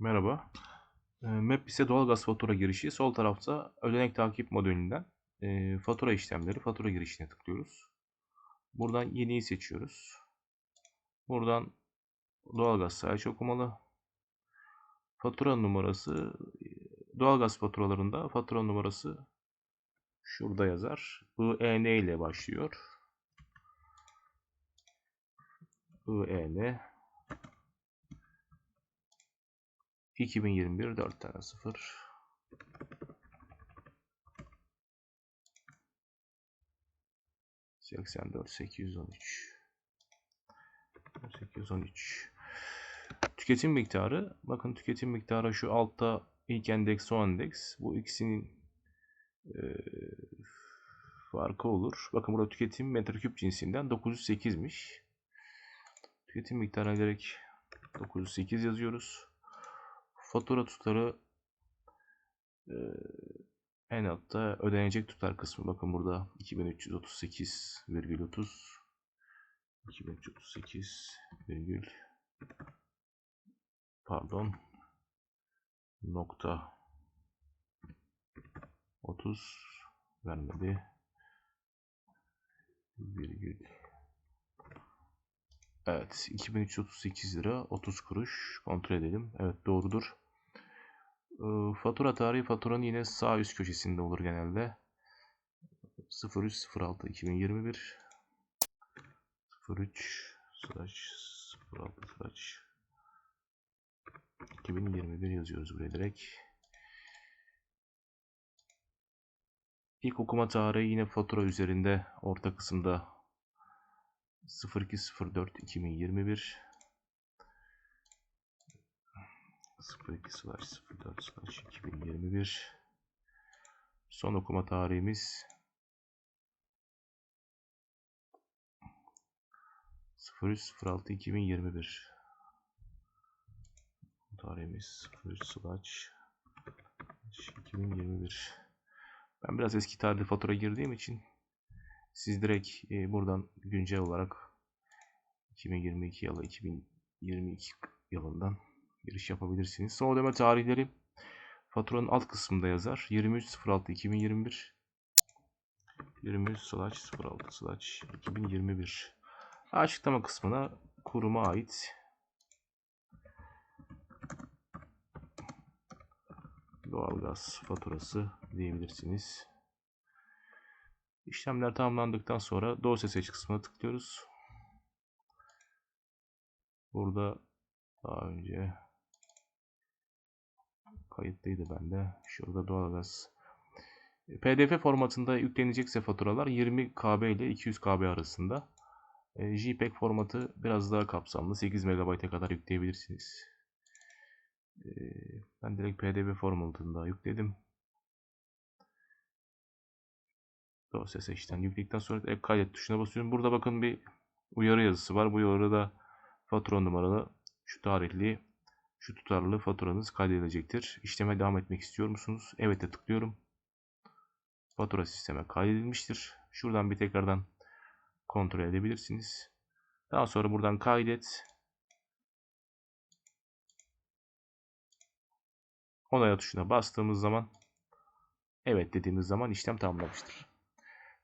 Merhaba. Ee, Map ise doğalgaz fatura girişi. Sol tarafta ödenek takip modülünden e, fatura işlemleri, fatura girişine tıklıyoruz. Buradan yeniyi seçiyoruz. Buradan doğalgaz sayaç okumalı. Fatura numarası doğalgaz faturalarında fatura numarası şurada yazar. IEN ile başlıyor. IEN 2021 4 tane 0 84 813 813 Tüketim miktarı bakın tüketim miktarı şu altta ilk endeks son endeks bu ikisinin e, farkı olur. Bakın burada tüketim metreküp cinsinden 908'miş. Tüketim miktarına gerek 908 yazıyoruz. Fatura tutarı en altta ödenecek tutar kısmı. Bakın burada 2338,30 2338 virgül pardon nokta 30 vermedi virgül Evet 2338 lira 30 kuruş kontrol edelim. Evet doğrudur. Ee, fatura tarihi faturanın yine sağ üst köşesinde olur genelde. 0306 2021 03 slash 06 slash 2021 yazıyoruz buraya direkt. İlk okuma tarihi yine fatura üzerinde orta kısımda 0204 2021 02 slash 04 slash 2021 son okuma tarihimiz 0306 2021 tarihimiz 03 slash 2021 ben biraz eski tarihli fatura girdiğim için siz direkt e, buradan güncel olarak 2022 yılı 2022 yılından giriş yapabilirsiniz. Son ödeme tarihleri faturanın alt kısmında yazar. 23.06 2021 23 slash 06 slash 2021 açıklama kısmına kuruma ait doğalgaz faturası diyebilirsiniz. İşlemler tamamlandıktan sonra dosya seç kısmına tıklıyoruz. Burada daha önce kayıtlıydı bende. Şurada doğalgaz. PDF formatında yüklenecekse faturalar 20 KB ile 200 KB arasında. E, JPEG formatı biraz daha kapsamlı. 8 MB'e kadar yükleyebilirsiniz. E, ben direkt PDF formatında yükledim. Dosya seçten yükledikten sonra ek kaydet tuşuna basıyorum. Burada bakın bir uyarı yazısı var. Bu uyarıda fatura numaralı şu tarihli şu tutarlı faturanız kaydedilecektir. İşleme devam etmek istiyor musunuz? Evet'e tıklıyorum. Fatura sisteme kaydedilmiştir. Şuradan bir tekrardan kontrol edebilirsiniz. Daha sonra buradan kaydet. Onaya tuşuna bastığımız zaman evet dediğimiz zaman işlem tamamlamıştır.